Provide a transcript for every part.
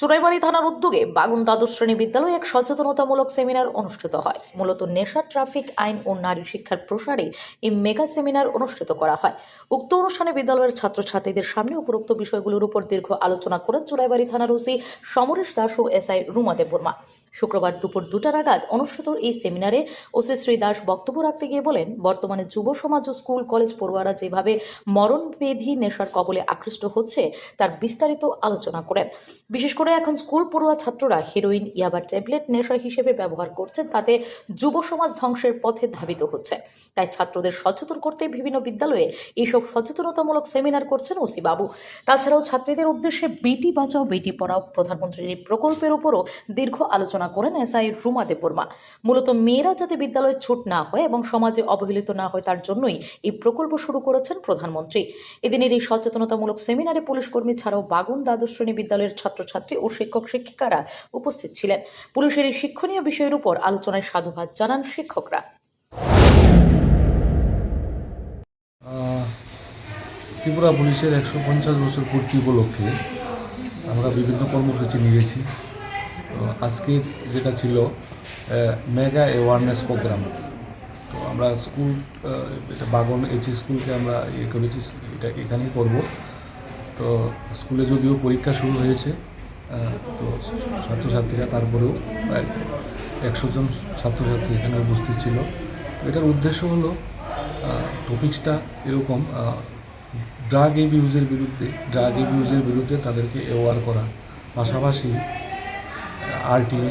চুরাইবাড়ি থানার উদ্যোগে বাগুন দ্বাদশ শ্রেণি বিদ্যালয়ে এক সচেতনতামূলক সেমিনার অনুষ্ঠিত হয়। মূলত নেশা, ট্রাফিক আইন ও নারী শিক্ষার প্রসারে এই মেগা সেমিনার অনুষ্ঠিত করা হয়। উক্ত অনুষ্ঠানে বিদ্যালয়ের ছাত্রছাত্রীদের সামনে উপরোক্ত বিষয়গুলোর উপর দীর্ঘ আলোচনা করেন চুরাইবাড়ি থানার ওসি সমরেশ দাস ও এসআই রুমা দেববর্মা। শুক্রবার দুপুর দুটা নাগাদ অনুষ্ঠিত এই সেমিনারে ওসি শ্রী দাস বক্তব্য রাখতে গিয়ে বলেন, বর্তমানে যুব সমাজ ও স্কুল, কলেজ পড়ুয়ারা যেভাবে মরণবেধি নেশার কবলে আকৃষ্ট হচ্ছে, তার বিস্তারিত আলোচনা করেন। বিশেষ করে এখন স্কুল পড়ুয়া ছাত্ররা হেরোইন ইয়াবা ট্যাবলেট নেশা হিসেবে ব্যবহার করছেন, তাতে যুব সমাজ ধ্বংসের পথে ধাবিত হচ্ছে। তাই ছাত্রদের সচেতন করতে বিভিন্ন বিদ্যালয়ে এইসব সচেতনতামূলক সেমিনার করছেন ওসি বাবু। তাছাড়াও ছাত্রীদের উদ্দেশ্যে বেটি বাঁচাও, বেটি পড়াও প্রধানমন্ত্রীর এই প্রকল্পের উপরও দীর্ঘ আলোচনা করেন এসআই রুমা দেববর্মা। মূলত মেয়েরা যাতে বিদ্যালয়ে ছুট না হয় এবং সমাজে অবহেলিত না হয়, তার জন্যই এই প্রকল্প শুরু করেছেন প্রধানমন্ত্রী। এদিনের এই সচেতনতামূলক সেমিনারে পুলিশ কর্মী ছাড়াও বাগুন দ্বাদশ শ্রেণি বিদ্যালয়ের ছাত্রছাত্রী ও শিক্ষক শিক্ষিকারা উপস্থিত ছিলেন। পুলিশের এই শিক্ষণীয় বিষয়ের উপর আলোচনায় সাধুবাদ জানান শিক্ষকরা। ত্রিপুরা পুলিশের একশো পঞ্চাশ বছর পূর্তি উপলক্ষে আমরা বিভিন্ন কর্মসূচি নিয়েছি। আজকের যেটা ছিল মেগা অ্যাওয়ারনেস প্রোগ্রাম তো আমরা স্কুল এটা বাগন এইচ স্কুলকে আমরা ইয়ে করেছি, এটা এখানেই করব। তো স্কুলে যদিও পরীক্ষা শুরু হয়েছে তো ছাত্রছাত্রীরা তারপরেও প্রায় একশো জন ছাত্রছাত্রী এখানে উপস্থিত ছিল। এটার উদ্দেশ্য হলো টপিক্সটা এরকম ড্রাগ এবিউজের বিরুদ্ধে ড্রাগ এবিউজের বিরুদ্ধে তাদেরকে অ্যাওয়ার করা। পাশাপাশি আরটিএ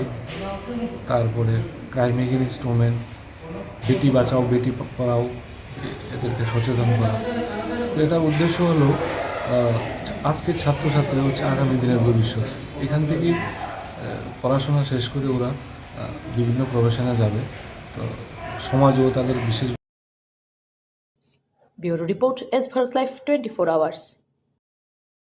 তারপরে crime against women Beti Bachao, Beti Padhao এদেরকে সচেতন করা। তো এটার উদ্দেশ্য হলো আজকের ছাত্রছাত্রী হচ্ছে আগামী দিনের ভবিষ্যৎ। এখান থেকে পড়াশোনা শেষ করে ওরা বিভিন্ন প্রফেশনে যাবে। তো সমাজও তাদের বিশেষ bureau report S Bharat life twenty four hours.